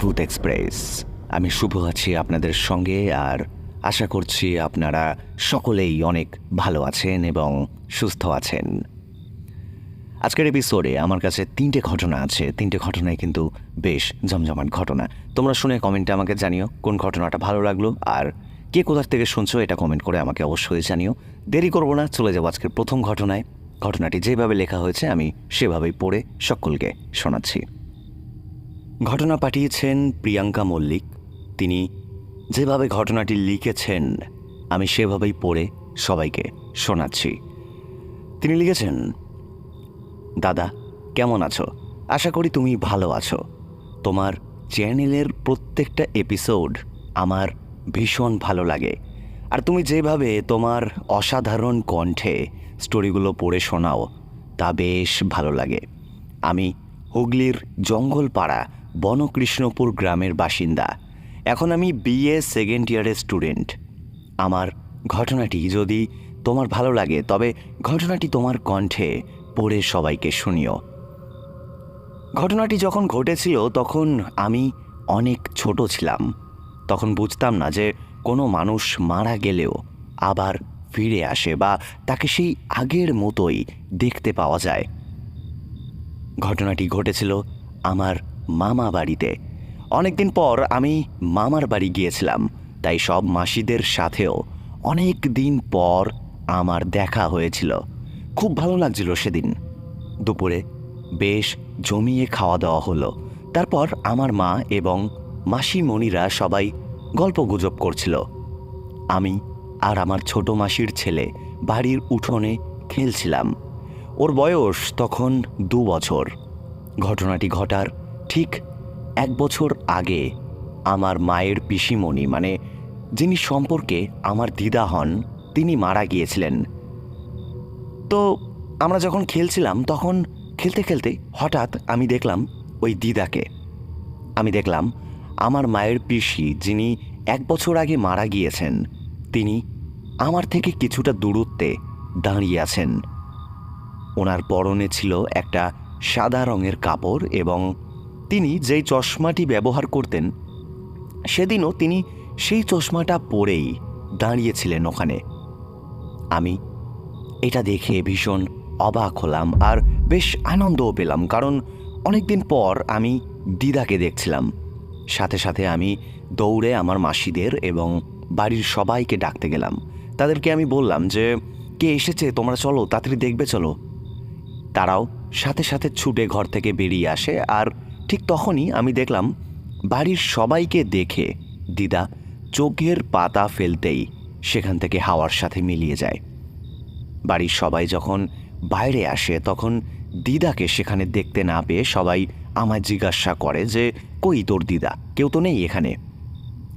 ভূত এক্সপ্রেস। আমি শুভ আছি আপনাদের সঙ্গে আর আশা করছি আপনারা সকলেই অনেক ভালো আছেন এবং সুস্থ আছেন। আজকের এপিসোডে আমার কাছে তিনটে ঘটনা আছে। তিনটে ঘটনাই কিন্তু বেশ জমজমাট ঘটনা। তোমরা শুনে কমেন্টে আমাকে জানিও কোন ঘটনাটা ভালো লাগল আর কে কোথার থেকে শুনছো এটা কমেন্ট করে আমাকে অবশ্যই জানিও। দেরি করব না, চলে যাব আজকের প্রথম ঘটনায়। ঘটনাটি যেভাবে লেখা হয়েছে আমি সেভাবেই পড়ে সকলকে শোনাচ্ছি। ঘটনা পাঠিয়েছেন প্রিয়াঙ্কা মল্লিক। তিনি, যেভাবে ঘটনাটি লিখেছেন, আমি সেভাবেই পড়ে সবাইকে শোনাচ্ছি। তিনি লিখেছেন, দাদা, কেমন আছো? আশা করি তুমি ভালো আছো। তোমার চ্যানেলের প্রত্যেকটা এপিসোড আমার ভীষণ ভালো লাগে। আর তুমি যেভাবে তোমার অসাধারণ কণ্ঠে স্টোরিগুলো পড়ে শোনাও, তা বেশ ভালো লাগে। আমি হুগলির জঙ্গলপাড়া বনকৃষ্ণপুর গ্রামের বাসিন্দা। এখন আমি বিএ সেকেন্ড ইয়ারের স্টুডেন্ট আমার ঘটনাটি যদি তোমার ভালো লাগে, তবে ঘটনাটি তোমার কণ্ঠে পড়ে সবাইকে শুনিও। ঘটনাটি যখন ঘটেছিল, তখন আমি অনেক ছোট ছিলাম। তখন বুঝতাম না যে কোনো মানুষ মারা গেলেও আবার ফিরে আসে বা তাকে সেই আগের মতোই দেখতে পাওয়া যায়। ঘটনাটি ঘটেছিল আমার মামা বাড়িতে। অনেকদিন পর আমি মামার বাড়ি গিয়েছিলাম, তাই সব মাসিদের সাথেও অনেক দিন পর আমার দেখা হয়েছিল। খুব ভালো লাগছিল সেদিন। দুপুরে বেশ জমিয়ে খাওয়া দাওয়া হলো। তারপর আমার মা এবং মাসিমণিরা সবাই গল্প গুজব করছিল। আমি আর আমার ছোট মাসির ছেলে বাড়ির উঠোনে খেলছিলাম। ওর বয়স তখন দু বছর। ঘটনাটি ঘটার ঠিক এক বছর আগে আমার মায়ের পিসিমণি মানে যিনি সম্পর্কে আমার দিদা হন, তিনি মারা গিয়েছিলেন। তো আমরা যখন খেলছিলাম, তখন খেলতে খেলতে হঠাৎ আমি দেখলাম ওই দিদাকে। আমি দেখলাম আমার মায়ের পিসি, যিনি এক বছর আগে মারা গিয়েছেন, তিনি আমার থেকে কিছুটা দূরত্বে দাঁড়িয়ে আছেন। ওনার পরনে ছিল একটা সাদা রঙের কাপড় এবং তিনি যেই চশমাটি ব্যবহার করতেন, সেদিনও তিনি সেই চশমাটা পরেই দাঁড়িয়েছিলেন ওখানে। আমি এটা দেখে ভীষণ অবাক হলাম আর বেশ আনন্দও পেলাম, কারণ অনেকদিন পর আমি দিদাকে দেখছিলাম। সাথে সাথে আমি দৌড়ে আমার মাসিদের এবং বাড়ির সবাইকে ডাকতে গেলাম। তাদেরকে আমি বললাম যে, কে এসেছে? তোমরা চলো, তাড়াতাড়ি দেখবে, চলো। তারাও সাথে সাথে ছুটে ঘর থেকে বেরিয়ে আসে আর ঠিক তখনই আমি দেখলাম বাড়ির সবাইকে দেখে দিদা চোখের পাতা ফেলতেই সেখান থেকে হাওয়ার সাথে মিলিয়ে যায়। বাড়ির সবাই যখন বাইরে আসে, তখন দিদাকে সেখানে দেখতে না পেয়ে সবাই আমায় জিজ্ঞাসা করে যে, কই তোর দিদা? কেউ তো নেই এখানে?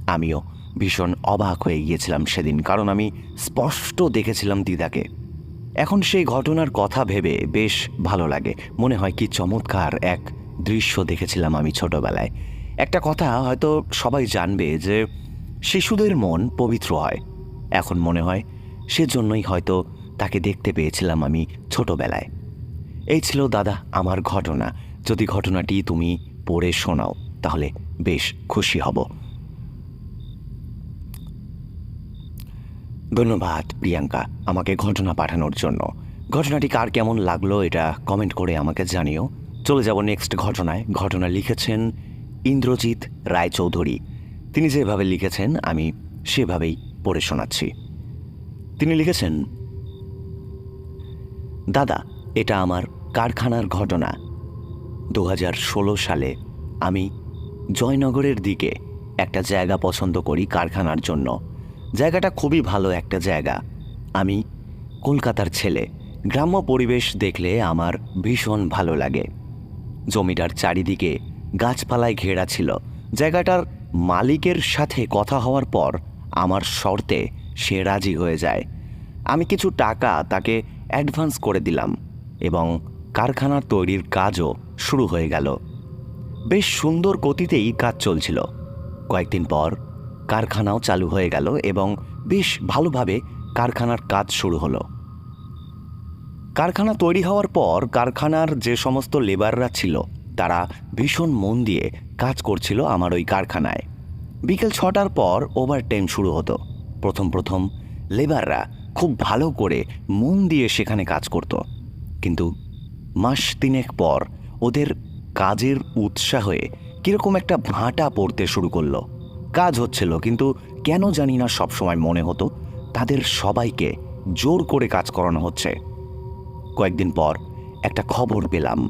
আমিও ভীষণ অবাক হয়ে গিয়েছিলাম সেদিন, কারণ আমি স্পষ্ট দেখেছিলাম দিদাকে। এখন সেই ঘটনার কথা ভেবে বেশ ভালো লাগে। মনে হয় কি চমৎকার এক দৃশ্য দেখেছিলাম আমি ছোটবেলায়। একটা কথা হয়তো সবাই জানবে যে, শিশুদের মন পবিত্র হয়। এখন মনে হয় সেজন্যই হয়তো তাকে দেখতে পেয়েছিলাম আমি ছোটবেলায়। এই ছিল, দাদা, আমার ঘটনা। যদি ঘটনাটি তুমি পড়ে শোনাও, তাহলে বেশ খুশি হব। ধন্যবাদ, প্রিয়াঙ্কা, আমাকে ঘটনা পাঠানোর জন্য। ঘটনাটি কার কেমন লাগল এটা কমেন্ট করে আমাকে জানিও। চলে যাব নেক্সট ঘটনায়। ঘটনা লিখেছেন ইন্দ্রজিৎ রায়চৌধুরী। তিনি যেভাবে লিখেছেন, আমি সেভাবেই পড়ে শোনাচ্ছি। তিনি লিখেছেন, দাদা, এটা আমার কারখানার ঘটনা। দু হাজার ষোলো সালে আমি জয়নগরের দিকে একটা জায়গা পছন্দ করি কারখানার জন্য। জায়গাটা খুবই ভালো একটা জায়গা। আমি কলকাতার ছেলে। গ্রাম্য পরিবেশ দেখলে আমার ভীষণ ভালো লাগে। জমিটার চারিদিকে গাছপালায় ঘেরা ছিল। জায়গাটার মালিকের সাথে কথা হওয়ার পর আমার শর্তে সে রাজি হয়ে যায়। আমি কিছু টাকা তাকে অ্যাডভান্স করে দিলাম এবং কারখানার তৈরির কাজও শুরু হয়ে গেল। বেশ সুন্দর গতিতেই কাজ চলছিল। কয়েকদিন পর কারখানাও চালু হয়ে গেল এবং বেশ ভালোভাবে কারখানার কাজ শুরু হলো। কারখানা তৈরি হওয়ার পর কারখানার যে সমস্ত লেবাররা ছিল, তারা ভীষণ মন দিয়ে কাজ করছিল আমার ওই কারখানায়। বিকেল ছটার পর ওভারটাইম শুরু হতো। প্রথম প্রথম লেবাররা খুব ভালো করে মন দিয়ে সেখানে কাজ করত। কিন্তু মাস তিনেক পর ওদের কাজের উৎসাহে কীরকম একটা ভাঁটা পড়তে শুরু করল। কাজ হচ্ছিল, কিন্তু কেন জানি না সবসময় মনে হতো, তাদের সবাইকে জোর করে কাজ করানো হচ্ছে। কয়েকদিন পর একটা খবর পেলাম।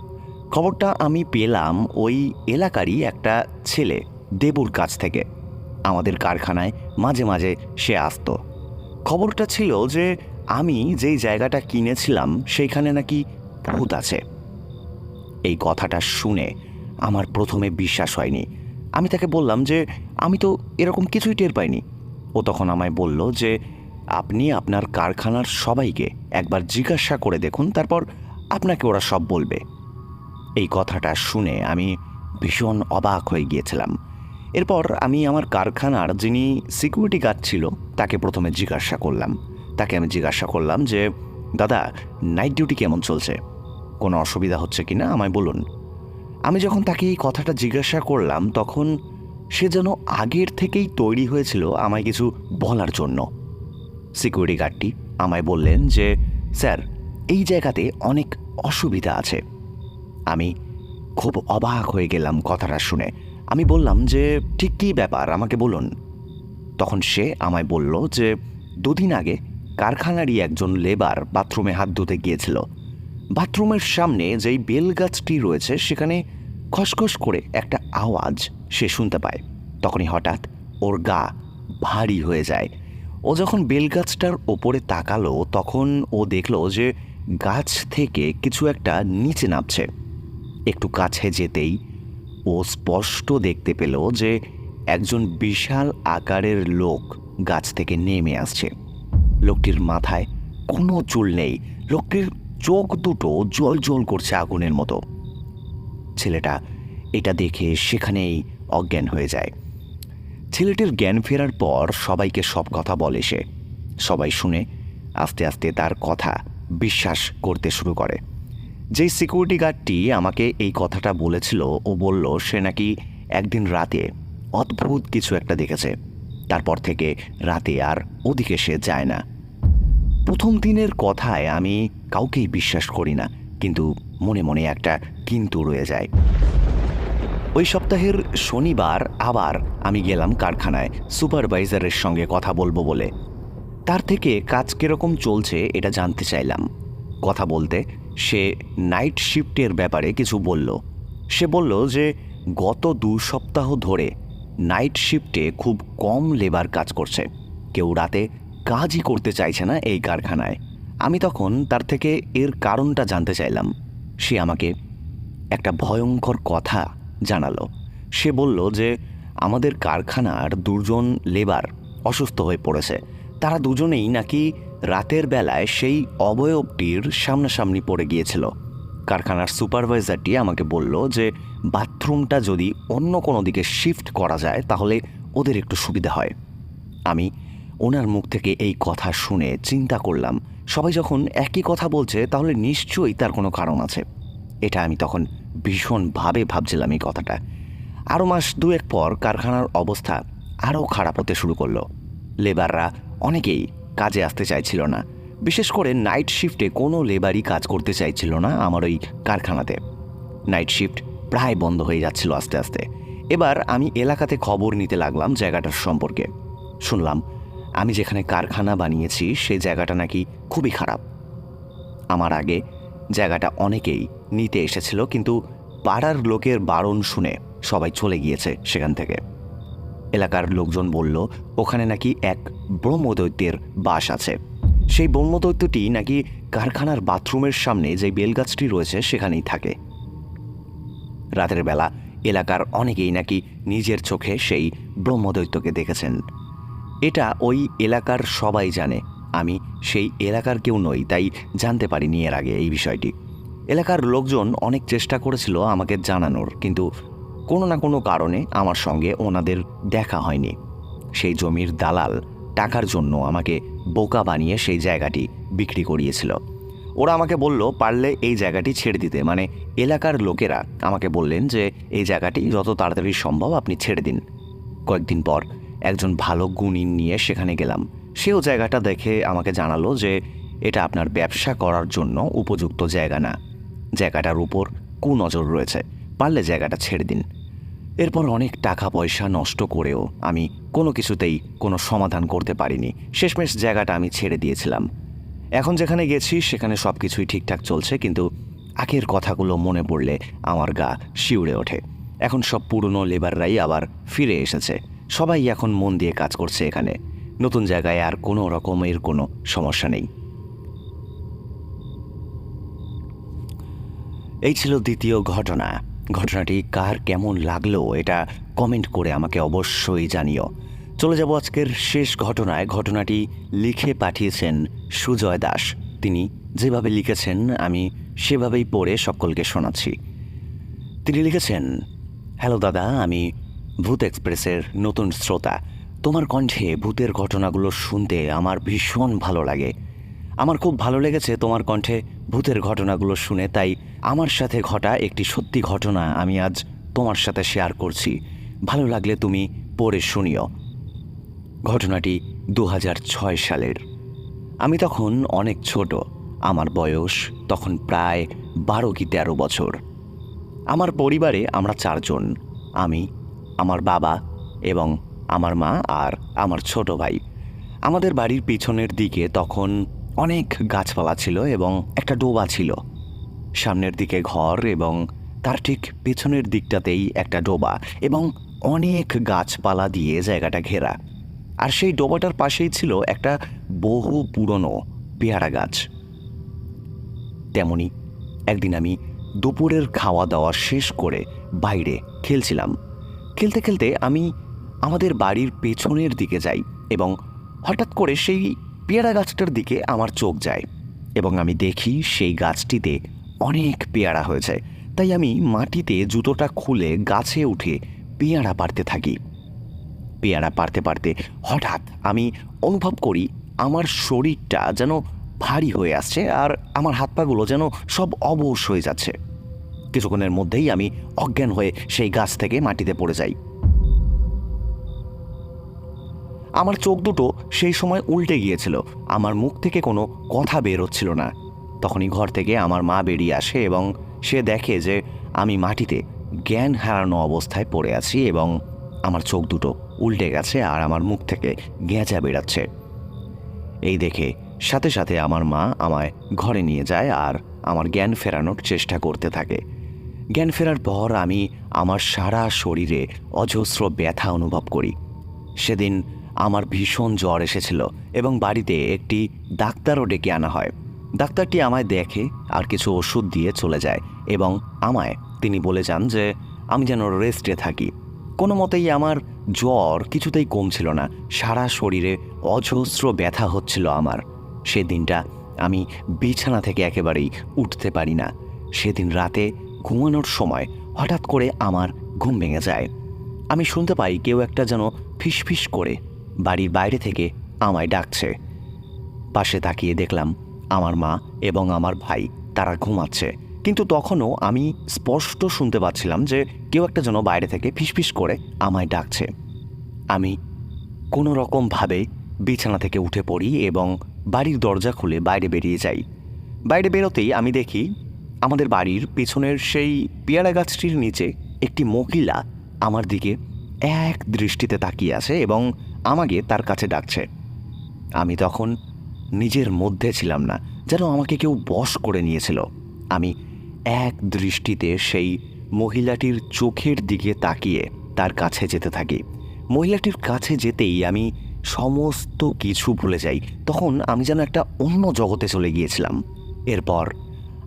খবরটা আমি পেলাম ওই এলাকারই একটা ছেলে দেবুর কাছ থেকে। আমাদের কারখানায় মাঝে মাঝে সে আসতো। খবরটা ছিল যে আমি যেই জায়গাটা কিনেছিলাম সেইখানে নাকি ভূত আছে। এই কথাটা শুনে আমার প্রথমে বিশ্বাস হয়নি। আমি তাকে বললাম যে, আমি তো এরকম কিছুই টের পাইনি। ও তখন আমায় বলল যে আপনি আপনার কারখানার সবাইকে একবার জিজ্ঞাসা করে দেখুন, তারপর আপনাকে ওরা সব বলবে। এই কথাটা শুনে আমি ভীষণ অবাক হয়ে গিয়েছিলাম। এরপর আমি আমার কারখানার যিনি সিকিউরিটি গার্ড ছিল, তাকে প্রথমে জিজ্ঞাসা করলাম। তাকে আমি জিজ্ঞাসা করলাম যে, দাদা নাইট ডিউটি কেমন চলছে? কোনো অসুবিধা হচ্ছে কি না? আমায় বলুন। আমি যখন তাকে এই কথাটা জিজ্ঞাসা করলাম, তখন সে যেন আগের থেকেই তৈরি হয়েছিল আমায় কিছু বলার জন্য। সিকিউরিটি গার্ডটি আমায় বললেন যে, স্যার, এই জায়গাতে অনেক অসুবিধা আছে। আমি খুব অবাক হয়ে গেলাম কথাটা শুনে। আমি বললাম যে, ঠিক কী ব্যাপার? আমাকে বলুন। তখন সে আমায় বলল যে, দুদিন আগে কারখানারই একজন লেবার বাথরুমে হাত ধুতে গিয়েছিল। বাথরুমের সামনে যেই বেল গাছটি রয়েছে, সেখানে খসখস করে একটা আওয়াজ সে শুনতে পায়। তখনই হঠাৎ ওর গা ভারী হয়ে যায়। ও যখন বেলগাছটার ওপরে তাকালো, তখন ও দেখল যে গাছ থেকে কিছু একটা নিচে নামছে। একটু কাছে যেতেই ও স্পষ্ট দেখতে পেল যে একজন বিশাল আকারের লোক গাছ থেকে নেমে আসছে। লোকটির মাথায় কোনো চুল নেই, লোকটির চোখ দুটো জল জল করছে আগুনের মতো। ছেলেটা এটা দেখে সেখানেই অজ্ঞান হয়ে যায়। ছেলেটির জ্ঞান ফেরার পর সবাইকে সব কথা বলে সে। সবাই শুনে আস্তে আস্তে তার কথা বিশ্বাস করতে শুরু করে। যেই সিকিউরিটি গার্ডটি আমাকে এই কথাটা বলেছিল, ও বলল, সে নাকি একদিন রাতে অদ্ভুত কিছু একটা দেখেছে। তারপর থেকে রাতে আর ওদিকে সে যায় না। প্রথম দিনের কথায় আমি কাউকেই বিশ্বাস করি না, কিন্তু মনে মনে একটা কিন্তু রয়ে যায়। ওই সপ্তাহের শনিবার আবার আমি গেলাম কারখানায়, সুপারভাইজারের সঙ্গে কথা বলব বলে। তার থেকে কাজ কীরকম চলছে এটা জানতে চাইলাম। কথা বলতে সে নাইট শিফটের ব্যাপারে কিছু বলল। সে বলল যে গত দু সপ্তাহ ধরে নাইট শিফটে খুব কম লেবার কাজ করছে। কেউ রাতে কাজই করতে চাইছে না এই কারখানায়। আমি তখন তার থেকে এর কারণটা জানতে চাইলাম। সে আমাকে একটা ভয়ঙ্কর কথা জানালো। সে বলল যে, আমাদের কারখানার দুজন লেবার অসুস্থ হয়ে পড়েছে। তারা দুজনেই নাকি রাতের বেলায় সেই অবয়বটির সামনাসামনি পড়ে গিয়েছিল। কারখানার সুপারভাইজারটি আমাকে বলল যে, বাথরুমটা যদি অন্য কোনো দিকে শিফট করা যায়, তাহলে ওদের একটু সুবিধা হয়। আমি ওনার মুখ থেকে এই কথা শুনে চিন্তা করলাম। সবাই যখন একই কথা বলছে, তাহলে নিশ্চয়ই তার কোনো কারণ আছে। এটা আমি তখন ভীষণভাবে ভাবছিলাম এই কথাটা। আরও মাস দুয়েক পর কারখানার অবস্থা আরও খারাপ হতে শুরু করল। লেবাররা অনেকেই কাজে আসতে চাইছিল না। বিশেষ করে নাইট শিফটে কোনো লেবারই কাজ করতে চাইছিল না আমার ওই কারখানাতে। নাইট শিফট প্রায় বন্ধ হয়ে যাচ্ছিল আস্তে আস্তে। এবার আমি এলাকাতে খবর নিতে লাগলাম জায়গাটার সম্পর্কে। শুনলাম, আমি যেখানে কারখানা বানিয়েছি সেই জায়গাটা নাকি খুবই খারাপ। আমার আগে জায়গাটা অনেকেই নিতে এসেছিল, কিন্তু পাড়ার লোকের বারণ শুনে সবাই চলে গিয়েছে সেখান থেকে। এলাকার লোকজন বলল, ওখানে নাকি এক ব্রহ্মদৈত্যের বাস আছে। সেই ব্রহ্মদৈত্যটি নাকি কারখানার বাথরুমের সামনে যে বেলগাছটি রয়েছে সেখানেই থাকে। রাতের বেলা এলাকার অনেকেই নাকি নিজের চোখে সেই ব্রহ্মদৈত্যকে দেখেছেন। এটা ওই এলাকার সবাই জানে। আমি সেই এলাকার কেউ নই, তাই জানতে পারিনি এর আগে এই বিষয়টি। এলাকার লোকজন অনেক চেষ্টা করেছিল আমাকে জানানোর, কিন্তু কোনো না কোনো কারণে আমার সঙ্গে ওনাদের দেখা হয়নি। সেই জমির দালাল টাকার জন্য আমাকে বোকা বানিয়ে সেই জায়গাটি বিক্রি করিয়েছিল। ওরা আমাকে বলল, পারলে এই জায়গাটি ছেড়ে দিতে। মানে এলাকার লোকেরা আমাকে বললেন যে, এই জায়গাটি যত তাড়াতাড়ি সম্ভব আপনি ছেড়ে দিন। কয়েকদিন পর একজন ভালো গুণিন নিয়ে সেখানে গেলাম। সেও জায়গাটা দেখে আমাকে জানালো যে, এটা আপনার ব্যবসা করার জন্য উপযুক্ত জায়গা না। জায়গাটার উপর কুনজর রয়েছে। পারলে জায়গাটা ছেড়ে দিন। এরপর অনেক টাকা পয়সা নষ্ট করেও আমি কোনো কিছুতেই কোনো সমাধান করতে পারিনি। শেষমেশ জায়গাটা আমি ছেড়ে দিয়েছিলাম। এখন যেখানে গেছি, সেখানে সব কিছুই ঠিকঠাক চলছে, কিন্তু আগের কথাগুলো মনে পড়লে আমার গা শিউড়ে ওঠে। এখন সব পুরনো লেবাররাই আবার ফিরে এসেছে। সবাই এখন মন দিয়ে কাজ করছে এখানে। নতুন জায়গায় আর কোনো রকমের কোনো সমস্যা নেই। এই ছিল দ্বিতীয় ঘটনা। ঘটনাটি কার কেমন লাগল এটা কমেন্ট করে আমাকে অবশ্যই জানিও। চলে যাব আজকের শেষ ঘটনায়। ঘটনাটি লিখে পাঠিয়েছেন সুজয় দাস। তিনি যেভাবে লিখেছেন, আমি সেভাবেই পড়ে সকলকে শোনাচ্ছি। তিনি লিখেছেন, হ্যালো দাদা, আমি ভূত এক্সপ্রেসের নতুন শ্রোতা। তোমার কণ্ঠে ভূতের ঘটনাগুলো শুনতে আমার ভীষণ ভালো লাগে। আমার খুব ভালো লেগেছে তোমার কণ্ঠে ভূতের ঘটনাগুলো শুনে, তাই আমার সাথে ঘটা একটি সত্যি ঘটনা আমি আজ তোমার সাথে শেয়ার করছি। ভালো লাগলে তুমি পড়ে শুনিও। ঘটনাটি দু হাজার ছয় সালের। আমি তখন অনেক ছোট, আমার বয়স তখন প্রায় বারো কি তেরো বছর। আমার পরিবারে আমরা চারজন, আমি, আমার বাবা এবং আমার মা আর আমার ছোট ভাই। আমাদের বাড়ির পিছনের দিকে তখন অনেক গাছপালা ছিল এবং একটা ডোবা ছিল। সামনের দিকে ঘর এবং তার ঠিক পেছনের দিকটাতেই একটা ডোবা এবং অনেক গাছপালা দিয়ে জায়গাটা ঘেরা। আর সেই ডোবাটার পাশেই ছিল একটা বহু পুরনো পেয়ারা গাছ। তেমনি একদিন আমি দুপুরের খাওয়া দাওয়া শেষ করে বাইরে খেলছিলাম। খেলতে খেলতে আমি আমাদের বাড়ির পেছনের দিকে যাই এবং হঠাৎ করে সেই পেয়ারা গাছটার দিকে আমার চোখ যায় এবং আমি দেখি সেই গাছটিতে অনেক পেয়ারা হয়েছে। তাই আমি মাটিতে জুতোটা খুলে গাছে উঠে পেয়ারা পারতে থাকি। পেয়ারা পারতে পারতে হঠাৎ আমি অনুভব করি আমার শরীরটা যেন ভারী হয়ে আসছে আর আমার হাত পাগুলো যেন সব অবশ হয়ে যাচ্ছে। কিছুক্ষণের মধ্যেই আমি অজ্ঞান হয়ে সেই গাছ থেকে মাটিতে পড়ে যাই। আমার চোখ দুটো সেই সময় উল্টে গিয়েছিল। আমার মুখ থেকে কোনো কথা বের হচ্ছিল না। তখনই ঘর থেকে আমার মা বেরিয়ে আসে এবং সে দেখে যে আমি মাটিতে জ্ঞান হারানো অবস্থায় পড়ে আছি এবং আমার চোখ দুটো উল্টে গেছে আর আমার মুখ থেকে গেঁজা বেরাচ্ছে। এই দেখে সাথে সাথে আমার মা আমায় ঘরে নিয়ে যায় আর আমার জ্ঞান ফেরানোর চেষ্টা করতে থাকে। জ্ঞান ফেরার পর আমি আমার সারা শরীরে অজস্র ব্যথা অনুভব করি। সেদিন আমার ভীষণ জ্বর এসেছিল এবং বাড়িতে একটি ডাক্তারও ডেকে আনা হয়। ডাক্তারটি আমায় দেখে আর কিছু ওষুধ দিয়ে চলে যায় এবং আমায় তিনি বলে যান যে, আমি যেন রেস্টে থাকি। কোনো মতেই আমার জ্বর কিছুতেই কমছিল না। সারা শরীরে অজস্র ব্যথা হচ্ছিল আমার। সেদিনটা আমি বিছানা থেকে একেবারেই উঠতে পারি না। সেদিন রাতে ঘুমানোর সময় হঠাৎ করে আমার ঘুম ভেঙে যায়। আমি শুনতে পাই কেউ একটা যেন ফিসফিস করে বাড়ির বাইরে থেকে আমায় ডাকছে। পাশে তাকিয়ে দেখলাম আমার মা এবং আমার ভাই, তারা ঘুমাচ্ছে। কিন্তু তখনও আমি স্পষ্ট শুনতে পাচ্ছিলাম যে কেউ একটা যেন বাইরে থেকে ফিসফিস করে আমায় ডাকছে। আমি কোনো রকমভাবে বিছানা থেকে উঠে পড়ি এবং বাড়ির দরজা খুলে বাইরে বেরিয়ে যাই। বাইরে বেরোতেই আমি দেখি আমাদের বাড়ির পেছনের সেই পেয়ারা গাছটির নিচে একটি মহিলা আমার দিকে এক দৃষ্টিতে তাকিয়ে আছে এবং আমাকে তার কাছে ডাকছে। আমি তখন নিজের মধ্যে ছিলাম না, যেন আমাকে কেউ বশ করে নিয়েছিল। আমি এক দৃষ্টিতে সেই মহিলাটির চোখের দিকে তাকিয়ে তার কাছে যেতে থাকি। মহিলাটির কাছে যেতেই আমি সমস্ত কিছু ভুলে যাই। তখন আমি যেন একটা অন্য জগতে চলে গিয়েছিলাম। এরপর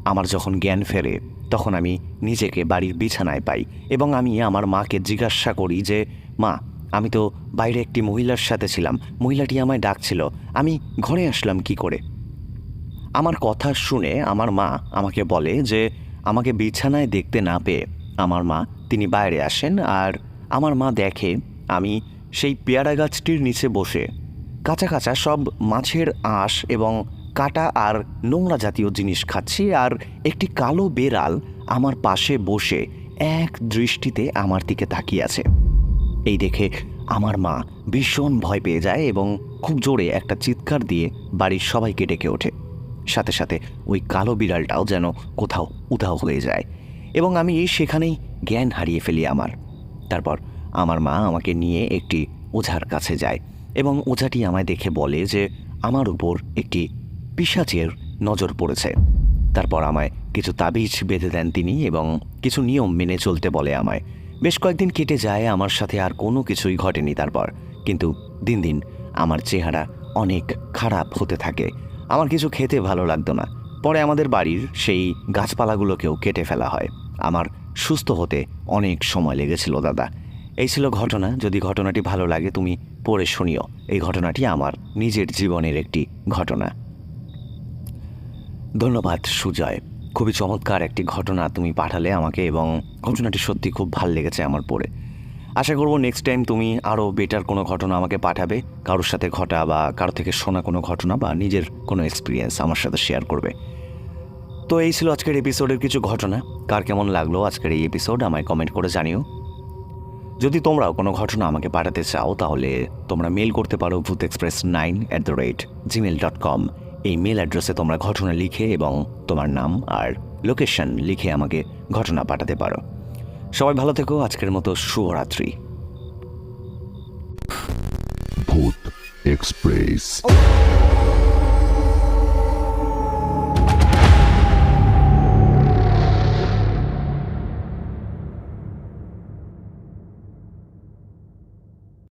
আমার যখন জ্ঞান ফেরে, তখন আমি নিজেকে বাড়ির বিছানায় পাই এবং আমি আমার মাকে জিজ্ঞাসা করি যে, মা আমি তো বাইরে একটি মহিলার সাথে ছিলাম। মহিলাটি আমায় ডাকছিল। আমি ঘরে আসলাম কি করে? আমার কথা শুনে আমার মা আমাকে বলে যে, আমাকে বিছানায় দেখতে না পেয়ে আমার মা, তিনি বাইরে আসেন আর আমার মা দেখে আমি সেই পেয়ারা গাছটির নিচে বসে। কাঁচা কাঁচা সব মাছের আঁশ এবং কাটা আর নোংরা জাতীয় জিনিস খাচ্ছি আর একটি কালো বেড়াল আমার পাশে বসে এক দৃষ্টিতে আমার দিকে তাকিয়ে আছে। এই দেখে আমার মা ভীষণ ভয় পেয়ে যায় এবং খুব জোরে একটা চিৎকার দিয়ে বাড়ির সবাইকে ডেকে ওঠে। সাথে সাথে ওই কালো বিড়ালটাও যেন কোথাও উধাও হয়ে যায় এবং আমি সেখানেই জ্ঞান হারিয়ে ফেলি আমার। তারপর আমার মা আমাকে নিয়ে একটি ওঝার কাছে যায় এবং ওঝাটি আমায় দেখে বলে যে আমার উপর একটি পিসাচের নজর পড়েছে। তারপর আমায় কিছু তাবিজ বেঁধে দেন তিনি এবং কিছু নিয়ম মেনে চলতে বলে আমায়। বেশ কয়েকদিন কেটে যায়, আমার সাথে আর কোনো কিছুই ঘটেনি তারপর। কিন্তু দিন দিন আমার চেহারা অনেক খারাপ হতে থাকে। আমার কিছু খেতে ভালো লাগতো না। পরে আমাদের বাড়ির সেই গাছপালাগুলোকেও কেটে ফেলা হয়। আমার সুস্থ হতে অনেক সময় লেগেছিল, দাদা। এই ছিল ঘটনা। যদি ঘটনাটি ভালো লাগে, তুমি পড়ে শুনিও। এই ঘটনাটি আমার নিজের জীবনের একটি ঘটনা। ধন্যবাদ, সুজয়। খুবই চমৎকার একটি ঘটনা তুমি পাঠালে আমাকে এবং ঘটনাটি সত্যি খুব ভালো লেগেছে আমার পড়ে। আশা করব নেক্সট টাইম তুমি আরও বেটার কোনো ঘটনা আমাকে পাঠাবে, কারোর সাথে ঘটা বা কারও থেকে শোনা কোনো ঘটনা বা নিজের কোনো এক্সপিরিয়েন্স আমার সাথে শেয়ার করবে। তো এই ছিল আজকের এপিসোডের কিছু ঘটনা। কার কেমন লাগল আজকের এই এপিসোড আমায় কমেন্ট করে জানিও। যদি তোমরাও কোনো ঘটনা আমাকে পাঠাতে চাও তাহলে তোমরা মেল করতে পারো ভূত express nine at the rate Gmail dot com এই মেল অ্যাড্রেসে তোমরা ঘটনা লিখে এবং তোমার নাম আর লোকেশন লিখে আমাকে ঘটনা পাঠাতে পারো। সবাই ভালো থেকো। আজকের মতো শুভরাত্রি। ভূত Express.